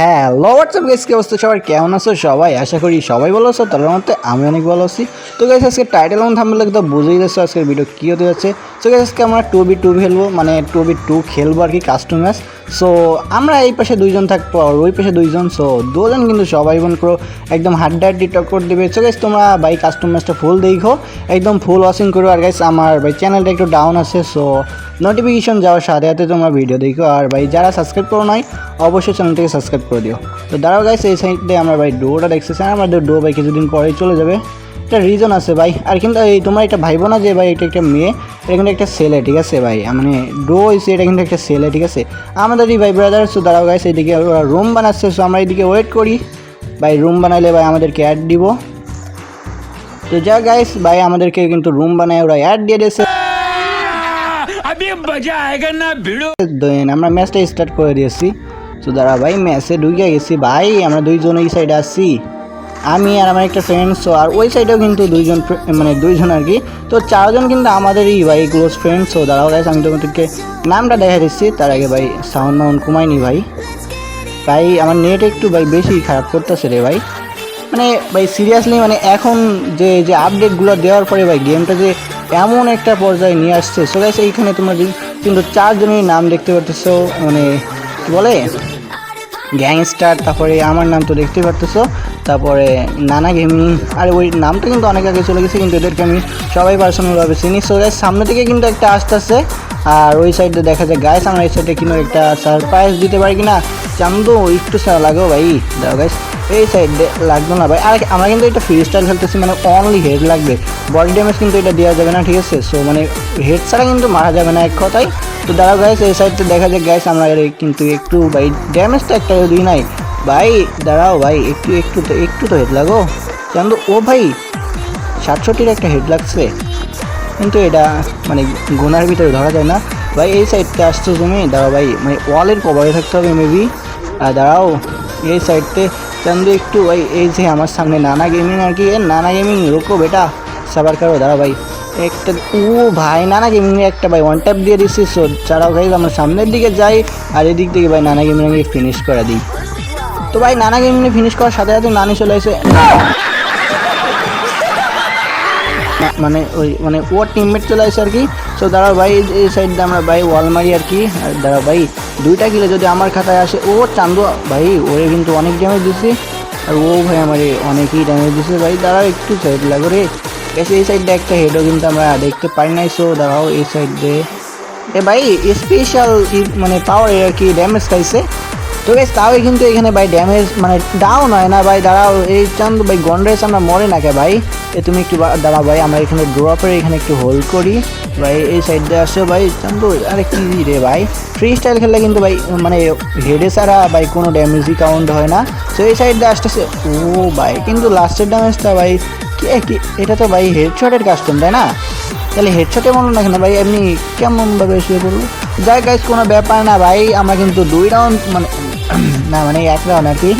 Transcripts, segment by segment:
হ্যাঁ WhatsApp guys কি অবস্থা? সবার কেমন আছো? সবাই আশা করি সবাই ভালো আছো তার মধ্যে আমি অনেক ভালো আছি। তো গাইস আজকে টাইটেল এবং থাম্বনেল তো বুঝেই যাচ্ছ আজকের ভিডিও কী হতে যাচ্ছে। সো গাইস আজকে আমরা টু বি টু খেলব মানে টু বি টু খেলব আর কি কাস্টম ম্যাচ সো আমরা এই পাশে দুইজন থাকব আর ওই পাশে দুইজন সো দুজন কিন্তু সবাই বোন করো একদম হাড্ডা হাড্ডি টক্কর দেবে। সো গাইস তোমরা ভাই কাস্টম ম্যাচটা ফুল দেখো, একদম ফুল ওয়াশিং করো। আর গাইস আমার ভাই চ্যানেলটা একটু ডাউন আছে সো নোটিফিকেশন যাওয়ার সাথে সাথে তোমরা ভিডিও দেখো। আর ভাই, যারা সাবস্ক্রাইব করো নাই, অবশ্যই চ্যানেলটাকে সাবস্ক্রাইব করে দিও। তো দাঁড়াও গাইস এই সাইডে আমরা ভাই ডোটা দেখতেছি। আমাদের ডো ভাই কিছুদিন পরেই চলে যাবে। একটা রিজন আছে ভাই। আর কিন্তু এই তোমরা এটা ভাইবো না যে ভাই, এটা একটা মেয়ে, এটা কিন্তু একটা ছেলে, ঠিক আছে ভাই? মানে ডো হয়েছে, এটা কিন্তু একটা ছেলে, ঠিক আছে? আমাদের এই ভাই ব্রাদার সো দাঁড়াও গাইস এদিকে ওরা রুম বানাচ্ছে সো আমরা এদিকে ওয়েট করি। ভাই রুম বানাইলে ভাই আমাদেরকে অ্যাড দিব। তো যা গাইস ভাই, আমাদেরকে কিন্তু রুম বানায়, ওরা অ্যাড দিয়ে দিয়েছে। अभी मजा आएगा ना भिड़ो দেন আমরা ম্যাচটা স্টার্ট করে দিয়েছি তো দাঁড়া ভাই ম্যাচে ঢুকে গেছি ভাই আমরা দুইজন এই সাইডে আসছি আমি আর আমার একটা ফ্রেন্ড সো আর ওই সাইডেও কিন্তু দুইজন ফ্রে- মানে দুইজন আর কি তো চারজন কিন্তু আমাদেরই ভাই ক্লোজ ফ্রেন্ড সো দাঁড়াও গাইস আমি তোমাদেরকে নামটা দেখা দিচ্ছি তার আগে ভাই সাউন্ড মাউন্ড কমাইনি ভাই ভাই আমার নেট একটু ভাই বেশি খারাপ করতেছে রে ভাই মানে ভাই সিরিয়াসলি মানে এখন যে যে আপডেটগুলো দেওয়ার পরে ভাই গেমটা যে এমন একটা পর্যায়ে নিয়ে আসছে। সো গাইস এইখানে তোমরা কিন্তু চারজনের নাম দেখতে পারতেছো মানে কি বলে? গ্যাংস্টার তারপরে আমার নাম তো দেখতে পারতেছো, তারপরে নানা গেমিং আর ওই নামটা কিন্তু অনেক আগে চলে গেছে, কিন্তু এদেরকে আমি সবাই পার্সোনালভাবে চিনি। সো গাইস সামনে থেকে কিন্তু একটা আসতেছে, আর ওই সাইডে দেখা যায় গাইস আমরা এই সাইডে কিন্তু একটা সারপ্রাইজ দিতে পারি কিনা? চান্দু, একটু লাগো ভাই। দাও গাইস এই সাইডে লাগবে না ভাই। আর আমরা কিন্তু এটা ফ্রি স্টাইল খেলতেছি মানে অনলি হেড লাগবে। বডি ড্যামেজ কিন্তু এটা দেওয়া যাবে না, ঠিক আছে? সো মানে হেড ছাড়া কিন্তু মারা যাবে না এক কথায়। তো দাঁড়াও গাইস এই সাইডটা দেখা যায় গাইস আমরা কিন্তু একটু, ভাই ড্যামেজ তো একটা দিই নাই। ভাই, দাঁড়াও ভাই, একটু একটু তো একটু তো হেড লাগো। চান্দু ও ভাই, সাতষট্টির একটা হেড লাগছে। কিন্তু এটা মানে গোনার ভিতরে ধরা যায় না। ভাই, এই সাইডটা আসছো তুমি, দাঁড়াও ভাই মানে ওয়ালের কভারে থাকতে হবে মেবি আর দাঁড়াও, এই সাইডতে চান্দু একটু ভাই এই যে আমার সামনে নানা গেমিং আর কি নানা গেমিং রোকো বেটা, সাবার কারও দাঁড়া ভাই। একটা ও ভাই, নানা গেমিং একটা ভাই ওয়ান ট্যাপ দিয়ে দিচ্ছি সো ছাড়াও ভাই আমার সামনের দিকে যাই, আর এদিক থেকে ভাই নানা গেমিংয়ে ফিনিশ করে দিই। তো ভাই, নানা গেমিং ফিনিশ করার সাথে সাথে নানি চলে এসে মানে ওই মানে ওর টিমমেট চলে আসে আর কি। সো দাঁড়া ভাই, এই- এই সাইড দিয়ে আমরা ভাই ওয়াল মারি আর কি। আর দাঁড়া ভাই, দুইটা কিলো যদি আমার খাতায় আসে, ও চান্দু ভাই ওরে কিন্তু অনেক ড্যামেজ দিছি। আর ও ভাই আমার অনেকই ড্যামেজ দিছে। ভাই দাঁড়াও একটু সাইড লাগো রে। এসে এই সাইডে একটা হেডও কিন্তু আমরা দেখতে পারি নাই সো দাঁড়াও এই সাইড দিয়ে। এ ভাই স্পেশাল মানে পাওয়ার আর কি ড্যামেজ খাইছে। তো গাইস তাও কিন্তু এখানে ভাই ড্যামেজ মানে ডাউন হয় না ভাই, দাঁড়াও, এই চান্দ ভাই গন্ড্রেস আমরা মরে না কে ভাই? এ তুমি একটু দাঁড়াও ভাই, আমরা এখানে ড্রপের এখানে একটু হোল্ড করি। ভাই, এই সাইড দিয়ে আসো ভাই চান্দু আরে কি রে ভাই? ফ্রি স্টাইল খেললে কিন্তু ভাই মানে হেডে ছাড়া ভাই কোনো ড্যামেজই কাউন্ট হয় না। তো এই সাইড দিয়ে আসতেছে, ও ভাই, কিন্তু লাস্টের ড্যামেজটা ভাই, কে, কি, এটা তো ভাই হেডশটের কাস্টম তাই না? তাহলে হেডশটে মনে না কেন ভাই? এমনি কেমনভাবে শুয়ে পড়ল? যাই গাইজ কোনো ব্যাপার না ভাই, আমরা কিন্তু দুই রাউন্ড মানে না মানে এক রাউন্ড আর কি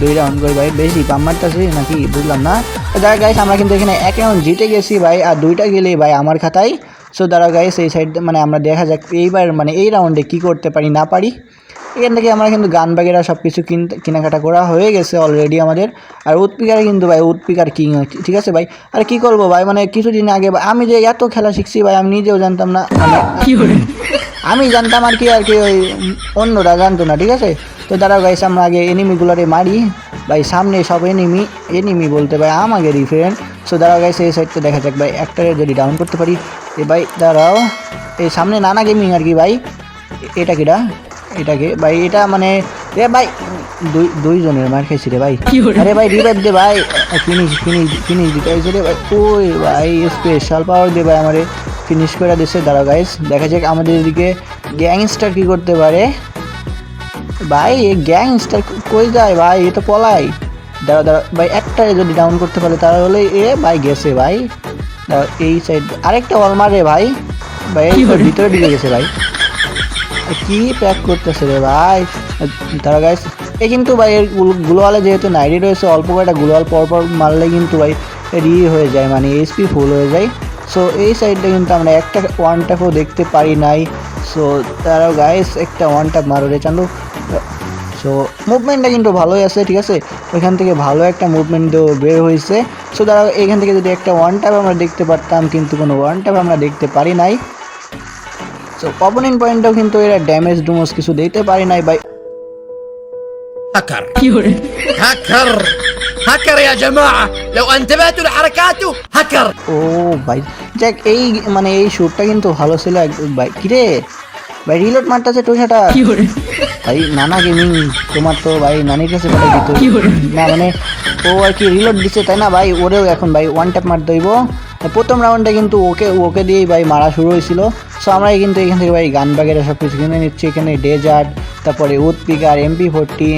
দুই রাউন্ড করে ভাই, বেশি পাম মারতেছি নাকি বুঝলাম না। যাই গাইস আমরা কিন্তু এখানে এক রাউন্ড জিতে গেছি ভাই, আর দুইটা গেলেই ভাই আমার খাতায় সো দাঁড়া গাইস এই সাইড মানে আমরা দেখা যাক এইবার মানে এই রাউন্ডে কি করতে পারি না পারি। এখান থেকে আমরা কিন্তু গান বাগেরা সব কিছু কিনতে কেনাকাটা করা হয়ে গেছে অলরেডি আমাদের। আর উৎপিকার কিন্তু ভাই উৎপিকার কিং ঠিক আছে ভাই? আর কি করব ভাই মানে কিছুদিন আগে আমি যে এত খেলা শিখছি ভাই আমি নিজেও জানতাম না। আমি জানতাম আর কি আর কি ওই অন্যরা জানতো না ঠিক আছে? তো দাঁড়াও গাইস আমরা আগে এনিমিগুলোরে মারি। ভাই সামনে সব এনিমি এনিমি বলতে ভাই আমাদেরই ফ্রেন্ড সো দাঁড়াও গাইস এই সাইডটা দেখা যাক ভাই একটারে যদি ডাউন করতে পারি। এ ভাই দাঁড়াও। এই সামনে নানা গেমিং আর কি ভাই। এটা কিটা এটাকে ভাই এটা মানে এ ভাই দুই দুইজনের মার খাইছি রে ভাই। আরে ভাই রিভাইভ দে ভাই। ফিনিশ ফিনিশ ফিনিশ দিতে হয়েছে রে ভাই। ওই ভাই স্পেশাল পাওয়ার দে ভাই আমারে। ফিনিশ করে দিচ্ছে দাঁড়া গাইস দেখা যাক আমাদের এদিকে গ্যাংস্টার কী করতে পারে। ভাই এই গ্যাংস্টার কই যায় ভাই? এ তো পলাই। দাঁড়া দাঁড়া ভাই একটা যদি ডাউন করতে পারে তাহলে এ ভাই গেছে ভাই। এই সাইড আরেকটা অল মারে ভাই। ভাই ভিতরে ঢুকে গেছে ভাই। কি প্যাক করতেছে রে ভাই? তারা গাইস এই কিন্তু ভাই এর গ্লোয়ালে যেহেতু নাইডি রয়েছে অল্প কয়েকটা গ্লোয়াল পরপর মারলে কিন্তু ভাই ইয়ে হয়ে যায় মানে এইচপি ফুল হয়ে যায়। সো এই সাইডটা কিন্তু আমরা একটা ওয়ান ট্যাপও দেখতে পারি নাই। সো তারাও গাইস একটা ওয়ান ট্যাপ মারো রে চান্দু। সো সো মুভমেন্টটা কিন্তু ভালোই আছে ঠিক আছে ওইখান থেকে ভালো একটা মুভমেন্ট বের হয়েছে সো তারা এখান থেকে যদি একটা ওয়ান টাইপ আমরা দেখতে পারতাম কিন্তু কোনো ওয়ান টাইপ আমরা দেখতে পারি নাই সো অপোনেন্ট পয়েন্টটাও কিন্তু এরা ড্যামেজ ডুমোস কিছু দিতে পারি নাই বাই هكر هكر هكر يا جماعة لو انتبهتوا لحركاته هكر ও ভাই যাক এই মানে এই শ্যুটটা কিন্তু ভালো ছিল এক- ভাই কিরে ভাই রিলোড মারতেছে টোশাটা ভাই নানা গেমিং তোমার তো ভাই নানির কাছে পাঠাই দিত। না মানে ও আর কি রিলোড দিচ্ছে তাই না ভাই? ওরেও এখন ভাই ওয়ান ট্যাপ মারতে হইব প্রথম রাউন্ডে কিন্তু ওকে ওকে দিয়েই ভাই মারা শুরু হয়েছিল। সো আমরা কিন্তু এখান থেকে ভাই গান বাগেরা সব কিছু কিনে নিচ্ছি। এখানে ডেজার্ট তারপরে উড পিকার এমপি ফোরটি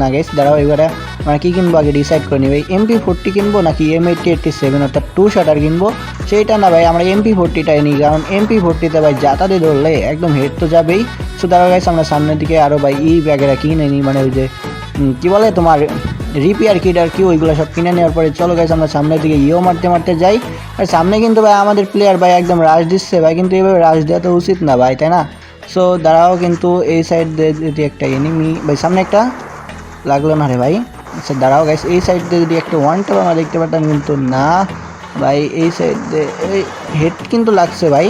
না গেছ দাঁড়াও এবারে। আমরা কী কিনবো আগে ডিসাইড করে ভাই এমপি ফোরটি কিনবো নাকি এম এইটটি এইটটি সেভেন অর্থাৎ টু শাটার কিনবো? সেইটা না ভাই, আমরা এমপি ফোরটিটাই নিই, কারণ এমপি ফোরটিতে ভাই যাতাতে ধরলে একদম হেড তো যাবেই। সো দাঁড়াও গাইস আমরা সামনের দিকে আরও ভাই ই ব্যাগেরা কিনে নিই মানে ওই যে কী বলে তোমার রিপেয়ার কিট আর কি, ওইগুলো সব কিনে নেওয়ার পরে চলো গাইস আমরা সামনের দিকে ইও মারতে মারতে যাই। আর সামনে কিন্তু ভাই আমাদের প্লেয়ার ভাই একদম রাশ দিচ্ছে ভাই, কিন্তু এভাবে রাশ দেওয়া তো উচিত না ভাই, তাই না? সো দাঁড়াও কিন্তু এই সাইড দিয়ে যদি একটা এনিমি ভাই সামনে একটা লাগল না রে ভাই? আচ্ছা দাঁড়াও গাইস এই সাইড দিয়ে যদি একটা ওয়ান টাপ আমরা দেখতে পারতাম কিন্তু না। ভাই এই সাইড দিয়ে এই হেড কিন্তু লাগছে ভাই।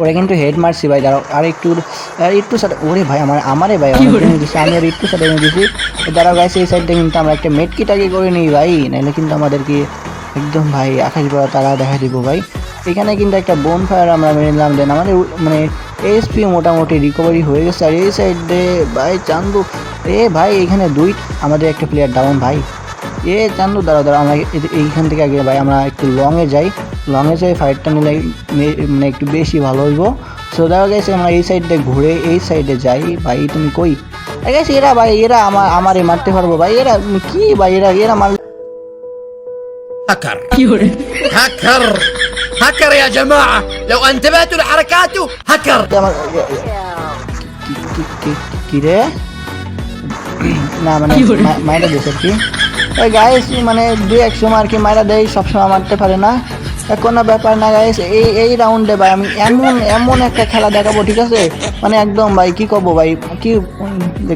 ওরা কিন্তু হেড মারছি ভাই দাঁড়াও আর একটু আর একটু সাথে ওরে ভাই আমার আমারে ভাই দিছি আমি আর একটু সাথে এনে দিছি। দাঁড়াও গাইছে এই সাইডটা কিন্তু আমরা একটা মেট কিট আগে করে নিই ভাই নাহলে কিন্তু আমাদেরকে একদম ভাই আকাশ বড় তারা দেখা দিব ভাই। এখানে কিন্তু একটা বোন ফায়ার আমরা মেরে নিলাম দেন আমাদের মানে এসপি মোটামুটি রিকভারি হয়ে গেছে। আর এই সাইডে ভাই চান্দু এ ভাই এখানে দুই আমাদের একটা প্লেয়ার ডাউন ভাই এ চান্দু দাঁড়া দাঁড়া আমরা এ- এইখান থেকে আগে ভাই আমরা একটু লংয়ে যাই লংয়ে যাই ফাইটটা নিলে মে- মানে একটু বেশি ভালো হইব সো দেখা গেছে আমরা এই সাইডে ঘুরে এই সাইডে যাই ভাই তুমি কই গেছে এরা ভাই এরা আমার আমারে মারতে পারবো ভাই এরা কি ভাই এরা এরা মার هكر هكر هكر يا جماعة لو انتبهتوا لحركاته هكر আমার কি- কি- কি- কি রে না মানে মায়েরা দিয়েছে আর কি। ওই গাইস মানে দু এক সময় আর কি মাইরা দেয় সবসময় মারতে পারে না। কোনো ব্যাপার না গাইস এই এই রাউন্ডে ভাই আমি এমন এমন একটা খেলা দেখাবো ঠিক আছে? মানে একদম ভাই কি করব ভাই? কি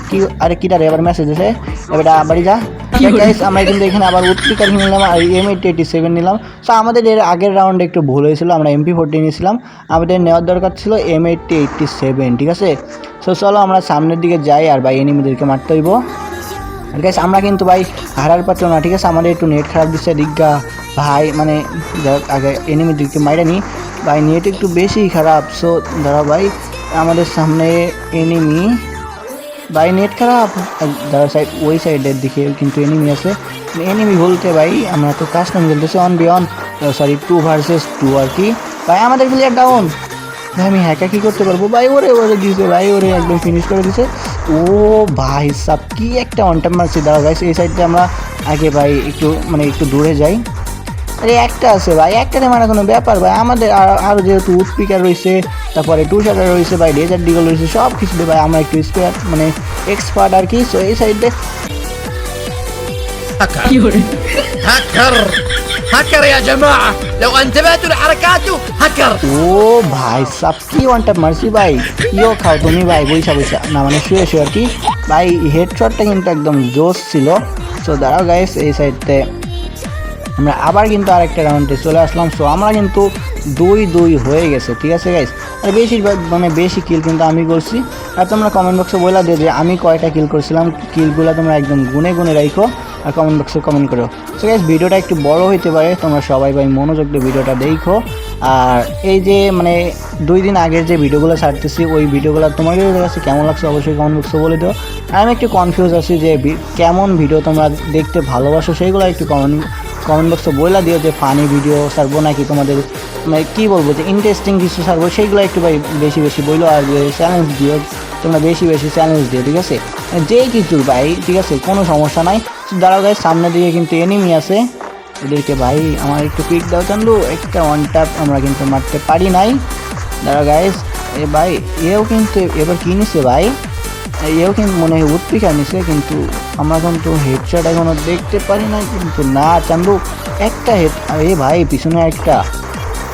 কি আরে কীটা রে এবার মেসেজ এসে এবার বাড়ি যা। গাইস আমরা কিন্তু এখানে আবার উৎপিকার নিলাম আর এম এইট এইটি সেভেন নিলাম। সো আমাদের এর আগের রাউন্ডে একটু ভুল হয়েছিল আমরা এমপি ফোরটি নিয়েছিলাম। আমাদের নেওয়ার দরকার ছিল এম এইটটি এইটটি সেভেন ঠিক আছে? সো চলো আমরা সামনের দিকে যাই আর ভাই এনিমিদেরকে মারতে হইব। আর গাইস আমরা কিন্তু ভাই হারার পাত্র না ঠিক আছে? আমাদের একটু নেট খারাপ দিচ্ছে দিগ্গা ভাই মানে আগে এনিমিদেরকে মাইরা নি। ভাই নেট একটু বেশি খারাপ। সো ধরো ভাই আমাদের সামনে এনিমি ভাই নেট খারাপ? দাদা সাইড ওই সাইডের দিকে কিন্তু এনিমি আছে। এনিমি বলতে ভাই, আমরা তো কাস্টম খেলতেছি one v one sorry two versus two আর কি। ভাই, আমাদের প্লেয়ার ডাউন ভাই, আমি হ্যাকা কি করতে পারব? ভাই, ওরে ওরে দিয়েছে ভাই, ওরে একদম ফিনিশ করে দিছে। ও ভাই সাব, কি একটা অন মারছি। দাঁড়া ভাই এই সাইডে আমরা আগে ভাই একটু মানে একটু দূরে যাই। আরে একটা আছে ভাই একটাতে মারা কোনো ব্যাপার ভাই আমাদের আর- আরও যেহেতু স্পিকার রয়েছে তারপরে টু শাটার রয়েছে ভাই ডেজার ডিগল রয়েছে সব কিছুতে ভাই আমরা একটু স্পেয়ার মানে এক্সপার্ট আর কি সো এই সাইডে هكر هكر هكر يا جماعة لو انتبهتوا لحركاته هكر ও ভাই সাব কি ওয়ান টাইপ মারছি ভাই কিও খাও তুমি ভাই বইসা বইসা না মানে শুয়ে শুয়ে আর কি ভাই হেডশটটা কিন্তু একদম জোস ছিল সো দাঁড়াও গাইস এই সাইডতে আমরা আবার কিন্তু আরেকটা রাউন্ডে চলে আসলাম। সো আমরা কিন্তু দুই দুই হয়ে গেছে, ঠিক আছে গাইস আর বেশিরভাগ মানে বেশি কিল কিন্তু আমি করছি। আর তোমরা কমেন্ট বক্সে বলে দিও যে আমি কয়টা কিল করছিলাম। কিলগুলো তোমরা একদম গুনে গুনে রাখো আর কমেন্ট বক্সে কমেন্ট করো। সো গাইস ভিডিওটা একটু বড় হইতে পারে। তোমরা সবাই ভাই মনোযোগ দিয়ে ভিডিওটা দেখো। আর এই যে মানে দুই দিন আগের যে ভিডিওগুলো ছাড়তেছি, ওই ভিডিওগুলো তোমাদের কাছে কেমন লাগছে অবশ্যই কমেন্ট বক্সে বলে দিও। আর আমি একটু কনফিউজ আছি যে কেমন ভিডিও তোমরা দেখতে ভালোবাসো, সেইগুলো একটু কমেন্ট কমেন্ট বক্সে বলে দিও যে ফানি ভিডিও ছাড়বো নাকি তোমাদের মানে কী বলব যে ইন্টারেস্টিং কিছু ছাড়বো সেইগুলো একটু ভাই বেশি বেশি বইলো আর যে চ্যালেঞ্জ দিও, তোমরা বেশি বেশি চ্যালেঞ্জ দিও, ঠিক আছে? যেই কিছু ভাই, ঠিক আছে, কোনো সমস্যা নাই। দাঁড়াও গাই সামনের দিকে কিন্তু এনিমি আছে। এদেরকে ভাই আমার একটু পিক দাও চান্দু, একটা ওয়ান ট্যাপ আমরা কিন্তু মারতে পারি নাই। দাঁড়াও গাইস এ ভাই, এও কিন্তু এবার কি নিছে ভাই? এও কিন্তু মনে হয় উৎপিকা নিছে কিন্তু আমরা কিন্তু হেডশট এখনও দেখতে পারি না কিন্তু না চান্দু, একটা হেড এ ভাই, পিছনে একটা।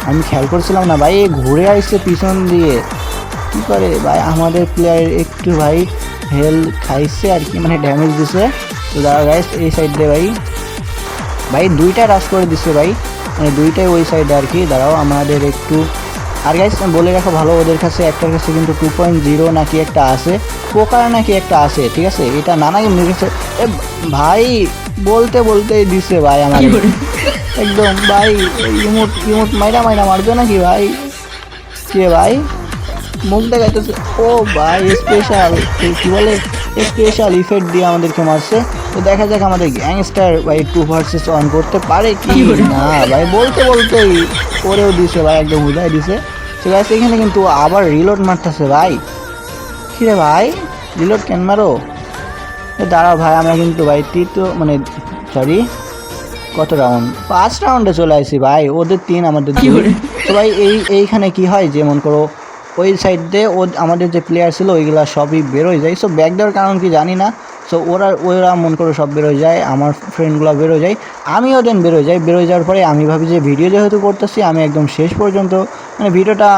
আমি খেয়াল করছিলাম না, ভাই, এ ঘুরে আসছে পিছন দিয়ে। কী করে, ভাই, আমাদের প্লেয়ার একটু, ভাই হেল খাইছে আর কি মানে ড্যামেজ দিছে। তো দাঁড়া গাইস এই সাইড দিয়ে ভাই। ভাই, দুইটা রাশ করে দিছে, ভাই। মানে দুইটাই ওই সাইডে আর কি। দাঁড়াও, আমাদের একটু আর গাইস বলে রাখো ভালো ওদের কাছে একটার কাছে কিন্তু টু পয়েন্ট জিরো নাকি একটা আছে পোকার নাকি একটা আছে ঠিক আছে? এটা নানা গেম এ ভাই বলতে বলতেই দিছে ভাই আমার। একদম ভাই ইমোট ইমোট মাইরা মাইরা মারবে নাকি ভাই? কে ভাই? মুখ দেখাইতেছে। ও ভাই স্পেশাল কি বলে? স্পেশাল ইফেক্ট দিয়ে আমাদেরকে মারছে। তো দেখা যাক আমাদের গ্যাংস্টার ভাই টু ভার্সেস অন করতে পারে কি না। ভাই বলতে বলতেই করেও দিছে ভাই একদম উদাই দিছে। ঠিক আছে এখানে কিন্তু আবার রিলোড মারতেছে ভাই। কিরে ভাই রিলোড কেন মারো? দাঁড়াও ভাই আমরা কিন্তু ভাই তৃতীয় মানে সরি কত রাউন্ড পাঁচ রাউন্ডে চলে আসি ভাই ওদের তিন আমাদের দুই। তো ভাই এই এইখানে কি হয় যেমন করো ওই সাইড দিয়ে ও আমাদের যে প্লেয়ার ছিল ওইগুলা সবই বেরোয় যায়। সো ব্যাক দেওয়ার কারণ কি জানি না। সো ওরা ওরা মন করে সব বেরোয় যায় আমার ফ্রেন্ডগুলো বেরোয় যায় আমিও দেন বেরোয় যাই। বেরোয় যাওয়ার পরে আমি ভাবি যে ভিডিও যেহেতু করতেছি আমি একদম শেষ পর্যন্ত মানে ভিডিওটা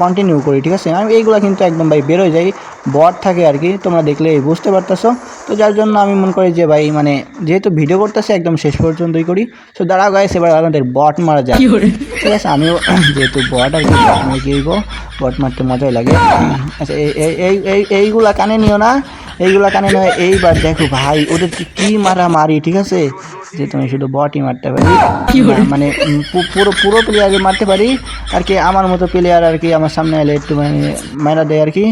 কন্টিনিউ করি ঠিক আছে? আমি এইগুলো কিন্তু একদম ভাই বেরোয় যাই বট থাকে আর কি তোমরা দেখলে বুঝতে পারতেছো। তো যার জন্য আমি মনে করি যে ভাই মানে যেহেতু ভিডিও করতেছি একদম শেষ পর্যন্তই করি। তো দাঁড়া গাইস এবার আমাদের বট মারা যায় ঠিক আছে আমিও যেহেতু বট আর কি আমি কি বট মারতে মজাই লাগে। আচ্ছা এই এই- এই এই এইগুলা কানে নিও না। এইগুলা কানে নয় এইবার দেখো ভাই ওদেরকে কি মারা মারি ঠিক আছে? যে তুমি শুধু বটই মারতে পারি না, মানে পুরো পুরো প্লেয়ারকে মারতে পারি আর কি আমার মতো প্লেয়ার আর কি আমার সামনে এলে একটু মানে মারা দেয় আর কি।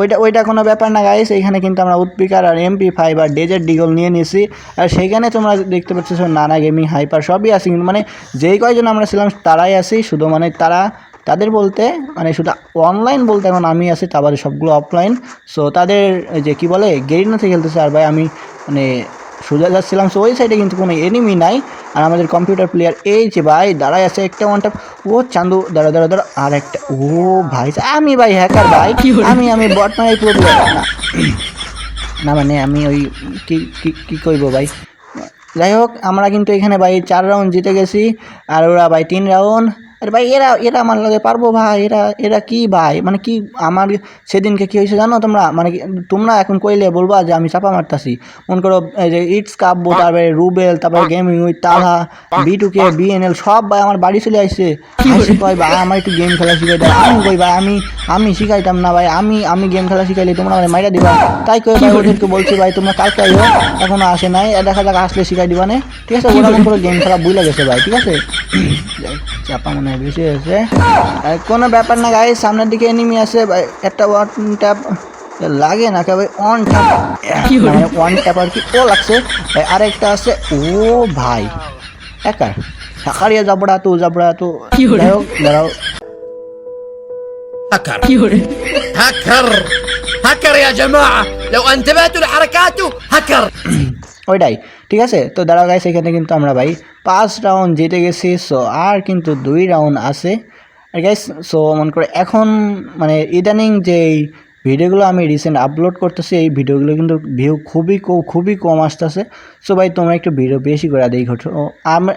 ওইটা ওইটা কোনো ব্যাপার না গাইস এইখানে কিন্তু আমরা উৎপিকার আর এমপি ফাইভ আর ডেজার্ট ডিগল নিয়ে নিয়েছি আর সেইখানে তোমরা দেখতে পাচ্ছ সব নানা গেমিং হাইপার সবই আছে কিন্তু মানে যেই কয়জন আমরা ছিলাম তারাই আছি শুধু মানে তারা তাদের বলতে মানে শুধু অনলাইন বলতে এখন আমি আছি তারপরে সবগুলো অফলাইন সো তাদের যে কি বলে গেরিনাতে খেলতেছে। আর ভাই আমি মানে সোজা যাচ্ছিলাম। সো ওই সাইডে কিন্তু কোনো এনিমি নাই। আর আমাদের কম্পিউটার প্লেয়ার এই যে ভাই দাঁড়ায় আছে একটা ওয়ানটা ও চান্দু দাঁড়া দাঁড়া দাঁড়া। আর একটা ও ভাই আমি ভাই হ্যাকার ভাই। আমি আমি বট মারাই পুরো না না মানে আমি ওই কি কি- কি করব ভাই? যাই হোক আমরা কিন্তু এখানে ভাই চার রাউন্ড জিতে গেছি। আর ওরা ভাই তিন রাউন্ড আরে ভাই এরা এরা আমার লাগে পারব ভাই এরা এরা কি ভাই? মানে কি আমার সেদিনকে কি হয়েছে জানো তোমরা? মানে কি- তোমরা এখন কইলে বলবা যে আমি চাপা মারতাছি। মনে করো এই যে ইটস কাব্য তারপরে রুবেল তারপরে গেমিং উইথ তালা বি টু কে বিএনএল সব ভাই আমার বাড়ি চলে আসছে আসে কয় ভাই আমার একটু গেম খেলা শিখাই দাও। আমি কই ভাই আমি আমি শিখাইতাম না ভাই আমি আমি গেম খেলা শিখাইলে তোমরা আমার মাইরা দিবা। তাই কই ভাই ওদেরকে বলছি ভাই তোমরা কালকে আইও এখনও আসে নাই। দেখা যাক আসলে শিখাই দিবা না। ঠিক আছে ওরা মনে করো গেম খেলা বুঝলে গেছে ভাই ঠিক আছে? চাপা মনে হয় বেশি হয়েছে আর কোনো ব্যাপার না গাই সামনের দিকে এনিমি আছে ভাই একটা ওয়ান ট্যাপ লাগে না ভাই অন ট্যাপ মানে ওয়ান ট্যাপ আর কি ও লাগছে ভাই আরেকটা আছে ও ভাই একা সাকারিয়া জাবড়া তো জাবড়া তো যাই হোক দাঁড়াও هكر هكر هكر يا جماعة لو انتبهتوا لحركاته هكر ওইটাই ঠিক আছে তো দাঁড়াও গাইস এখানে কিন্তু আমরা ভাই পাঁচ রাউন্ড জিতে গেছি সো আর কিন্তু দুই রাউন্ড আছে। আর গাইস সো মনে করে এখন মানে ইদানিং যেই ভিডিওগুলো আমি রিসেন্ট আপলোড করতেছি, এই ভিডিওগুলো কিন্তু ভিউ খুবই খুবই কম আসতেছে। সো ভাই, তোমরা একটু ভিডিও বেশি করে ঘটো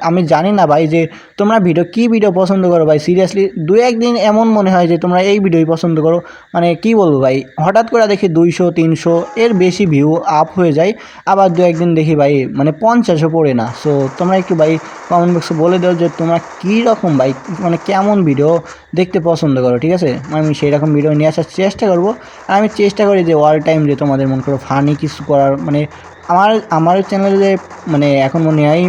আমি জানি না ভাই যে তোমরা ভিডিও কি ভিডিও পছন্দ করো ভাই? সিরিয়াসলি দু একদিন এমন মনে হয় যে তোমরা এই ভিডিওই পছন্দ করো। মানে কি বলব ভাই? হঠাৎ করে দেখি দুইশো, তিনশো এর বেশি ভিউ আপ হয়ে যায়। আবার দু একদিন দেখি ভাই মানে পঞ্চাশও পড়ে না। সো তোমরা একটু ভাই কমেন্ট বক্সে বলে দাও যে তোমরা কী রকম ভাই মানে কেমন ভিডিও দেখতে পছন্দ করো, ঠিক আছে? আমি সেই রকম ভিডিও নিয়ে আসার চেষ্টা করব। আর আমি চেষ্টা করি যে অল টাইম যে তোমাদের মন করো ফানি কিছু করার মানে আমার আমার চ্যানেলে মানে এখন মনে হয়,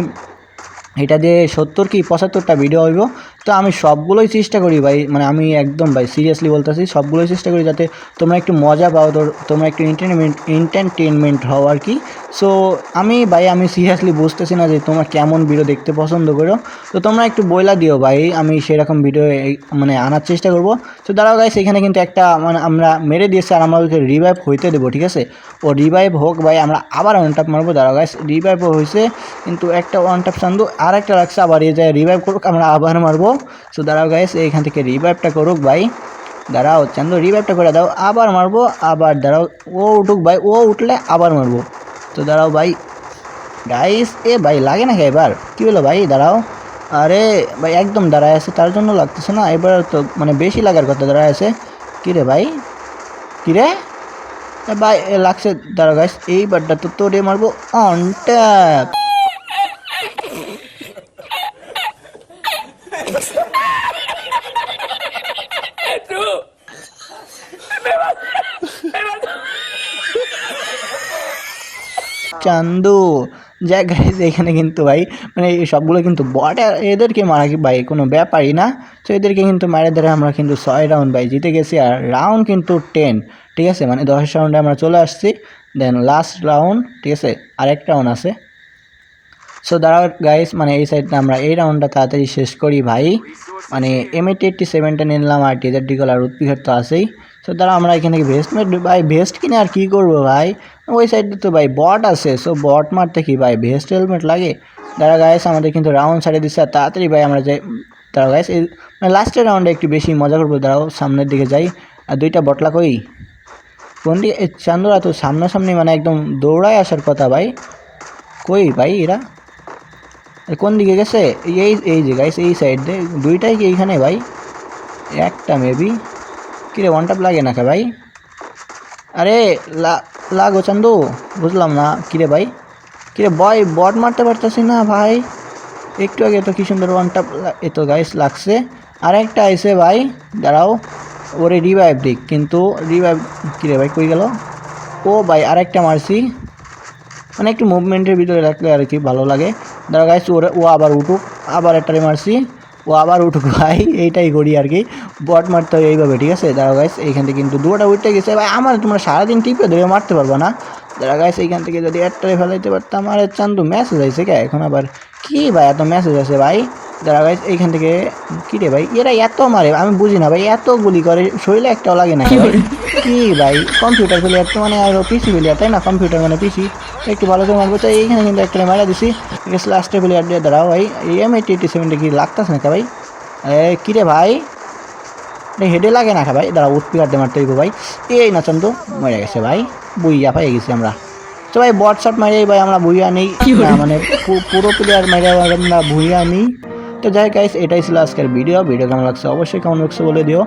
এটা দিয়ে সত্তর কি পঁচাত্তরটা ভিডিও হইব। তো আমি সবগুলোই চেষ্টা করি ভাই মানে আমি একদম ভাই সিরিয়াসলি বলতেছি, সবগুলোই চেষ্টা করি যাতে তোমরা একটু মজা পাও তোমরা একটু এন্টারটেনমেন্ট এন্টারটেনমেন্ট হও আর কি। সো আমি ভাই, আমি সিরিয়াসলি বুঝতেছি না যে তোমরা কেমন ভিডিও দেখতে পছন্দ করো। তো তোমরা একটু বইলা দিও ভাই, আমি সেরকম ভিডিও মানে আনার চেষ্টা করব। তো দাঁড়াও গাইস এখানে কিন্তু একটা মানে আমরা মেরে দিয়েছি আর আমরা ওকে রিভাইভ হইতে দেবো, ঠিক আছে? ও রিভাইভ হোক ভাই, আমরা আবার ওয়ান টাপ মারবো, দাঁড়াও গাইস রিভাইভ হয়েছে কিন্তু একটা ওয়ান টাপ চান্দু আর একটা রাখছে, আবার এই যায় রিভাইভ করুক, আমরা আবার মারবো। সো দাঁড়াও গাইস এইখান থেকে রিভাইভটা করুক ভাই। দাঁড়াও, চান্দু রিভাইভটা করে দাও, আবার মারবো, আবার দাঁড়াও, ও উঠুক ভাই, ও উঠলে আবার মারবো। তো দাঁড়াও ভাই গাইস এ ভাই, লাগে নাকি এবার? কী হলো ভাই, দাঁড়াও। আরে ভাই, একদম দাঁড়ায় আছে, তার জন্য লাগতেছে না, এবার তো মানে বেশি লাগার কথা দাঁড়ায় আছে। কী রে ভাই? কী রে? ভাই লাগছে দাঁড়া গাইস এইবারটা তো তোরে মারবো অন ট্যাপ চান্দু, যাক গাইজ এখানে কিন্তু ভাই মানে সবগুলো কিন্তু বট এদেরকে মারা ভাই কোনো ব্যাপারই না। তো এদেরকে কিন্তু মারে ধরে আমরা কিন্তু ছয় রাউন্ড ভাই জিতে গেছি, আর রাউন্ড কিন্তু টেন ঠিক আছে? মানে দশ রাউন্ডে আমরা চলে আসছি দেন লাস্ট রাউন্ড ঠিক আছে? আরেক রাউন্ড আছে। সো দাঁড়াও গাইস মানে এই সাইডটা আমরা, এই রাউন্ডটা তাড়াতাড়ি শেষ করি ভাই। মানে এম এইটি এইটটি সেভেনটা নিলাম আর টিজার ডিগল আর উৎপিঘাট তো আছেই। সো দাঁড়া আমরা এখানে ভেস্ট ভাই ভেস্ট কিনে আর কী করব ভাই? ওই সাইডে তো ভাই বট আছে সো বট মারতে কি ভাই ভেস্ট হেলমেট লাগে? দাঁড়া গাইস আমাদের কিন্তু রাউন্ড ছাড়ে দিচ্ছে আর তাড়াতাড়ি ভাই আমরা যাই দাঁড়া গাইস এই মানে লাস্টের রাউন্ডে একটু বেশি মজা করব, দাঁড়াও সামনের দিকে যাই। আর দুইটা বটলা কই কোন দিকে চান্দুরা তো সামনাসামনি মানে একদম দৌড়ায় আসার কথা ভাই। কই ভাই এরা? কোন দিকে গেছে? এই এই যে গাইস এই সাইড দিয়ে দুইটাই কি এইখানে ভাই? একটা মেবি কিরে ওয়ান টাপ লাগে না কে ভাই? আরে লাগো চান্দু। বুঝলাম না। কিরে ভাই? কিরে বয় বট মারতে পারতেছি না ভাই। একটু আগে তো কি সুন্দর ওয়ান টাপ এ তো গাইস লাগছে। আর একটা আইসে ভাই, দাঁড়াও। ওরে রিভাইভ দিক, কিন্তু রিভাইভ কিরে ভাই, কই গেল? ও ভাই, আরেকটা মারছি। মানে একটু মুভমেন্টের ভিতরে রাখলে আর কি ভালো লাগে। দাঁড়া গাইস ওরে, ও আবার উঠুক, আবার একটা মারছি ও আবার উঠুক, ভাই, এইটাই করি আর কি। বট মারতে হয় এইভাবে, ঠিক আছে? দাঁড়া গাইস এইখান থেকে কিন্তু দুটা উঠতে গেছে। ভাই, আমার তোমরা সারাদিন টিপে ধরে মারতে পারব না। দাঁড়া গাইস এইখান থেকে যদি একটারে ফেলাইতে পারতাম, আরে চান্দু মেসেজ আইসে কে? এখন আবার কী ভাই, এত মেসেজ আছে ভাই? দাঁড়া গাইস এইখান থেকে কি রে ভাই? এরা এত মারে আমি বুঝি না ভাই এত গুলি করে শরীরে একটাও লাগে না ভাই। কি ভাই কম্পিউটার প্লেয়ার তো মানে আর পিসি প্লেয়ার তাই না? কম্পিউটার মানে পিসি একটু ভালো করে মারবো তো এইখানে কিন্তু একটা মারা দিছি। লাস্টে প্লেয়ার দিয়ে দাঁড়াও ভাই। এই এম এইটি এইটি সেভেনটা কি লাগতেছে না কে ভাই? এ কী রে ভাই? হেডে লাগে না ভাই? দাঁড়া উঠপি কাটতে মারতে হইব ভাই। এই না চন্দ মরে গেছে ভাই। বুইয়া পাই গেছি আমরা। তো ভাই বট শট মারি ভাই আমরা ভুইয়া নেই। মানে পুরো প্লেয়ার মারি আমরা ভুইয়া নেই। তো যাই গাইস এটাই ছিল আজকের ভিডিও ভিডিও কেমন লাগছে অবশ্যই কমেন্ট বক্সে বলে দিও।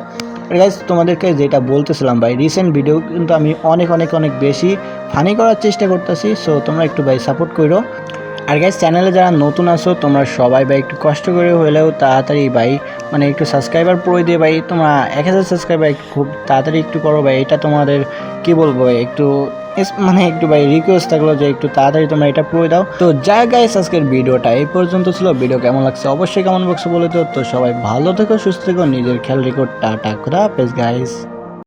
আর গাইস তোমাদেরকে যেটা বলতেছিলাম ভাই রিসেন্ট ভিডিও কিন্তু আমি অনেক অনেক অনেক বেশি ফানি করার চেষ্টা করতেছি সো তোমরা একটু ভাই সাপোর্ট করো আর গাইস চ্যানেলে যারা নতুন আসো তোমরা সবাই ভাই একটু কষ্ট করে হলেও তাড়াতাড়ি ভাই মানে একটু সাবস্ক্রাইবার পড়ে দিয়ে ভাই, তোমরা এক হাজার সাবস্ক্রাইবার খুব তাড়াতাড়ি একটু করো ভাই, এটা তোমাদের, কি বলব একটু মানে একটু ভাই রিকোয়েস্ট থাকল যে একটু তাড়াতাড়ি তোমরা এটা পুরো দাও। তো যা গাইস আজকের ভিডিওটা এই পর্যন্ত ছিল। ভিডিও কেমন লাগছে অবশ্যই কেমন বক্সে বলে তো তো সবাই ভালো থেকো, সুস্থ থেকো, নিজের খেয়াল রেখো। টাটা, খুদা হাফেজ গাইস